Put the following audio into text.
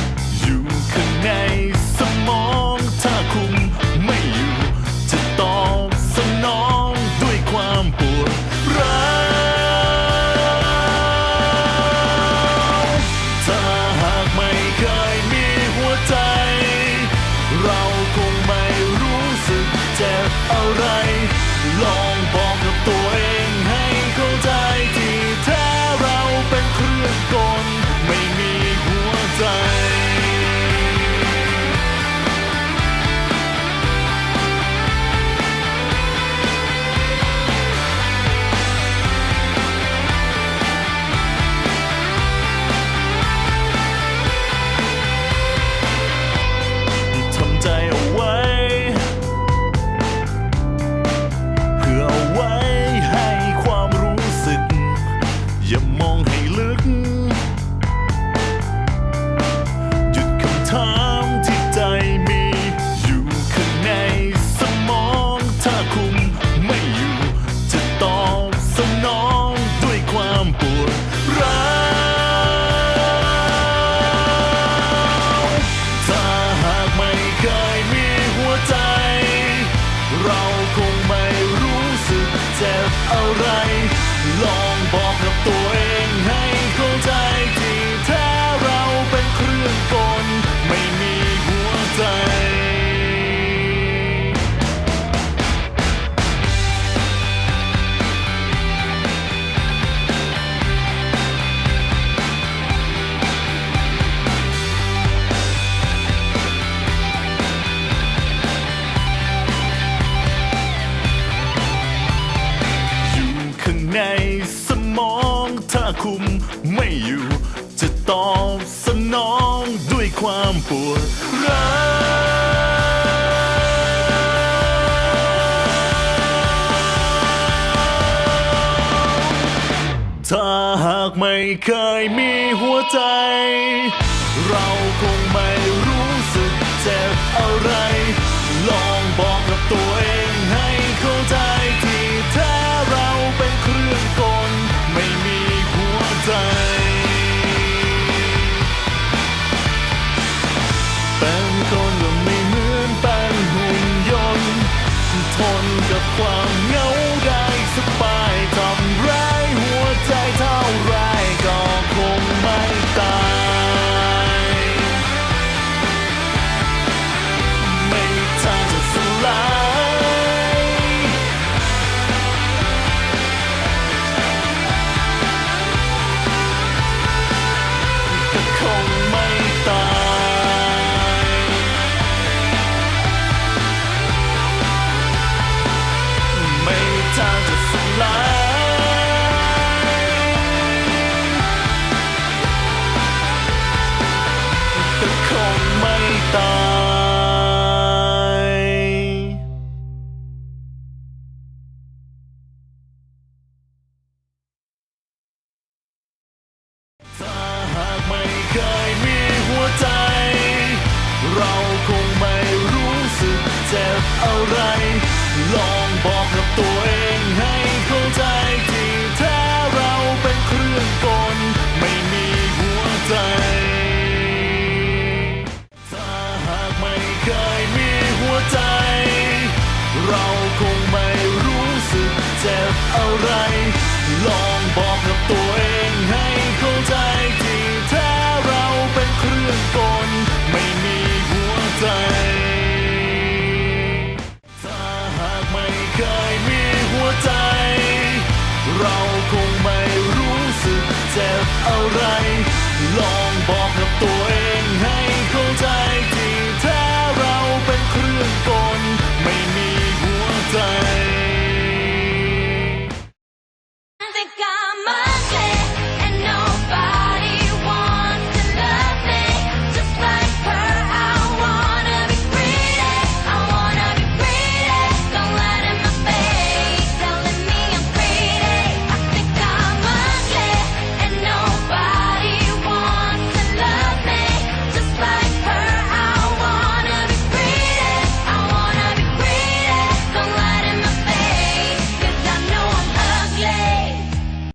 Bye. ball. คุมไม่อยู่ จะตอบสนองด้วยความปวดร้าวถ้าหากไม่เคยมีหัวใจ เราคงไม่รู้ ไร ลองบอกกับตัวเองให้เข้าใจที่แท้เราเป็นเครื่องกลไม่มีหัวใจ ถ้าหากไม่เคยมีหัวใจ เราคงไม่รู้สึกเจ็บอะไร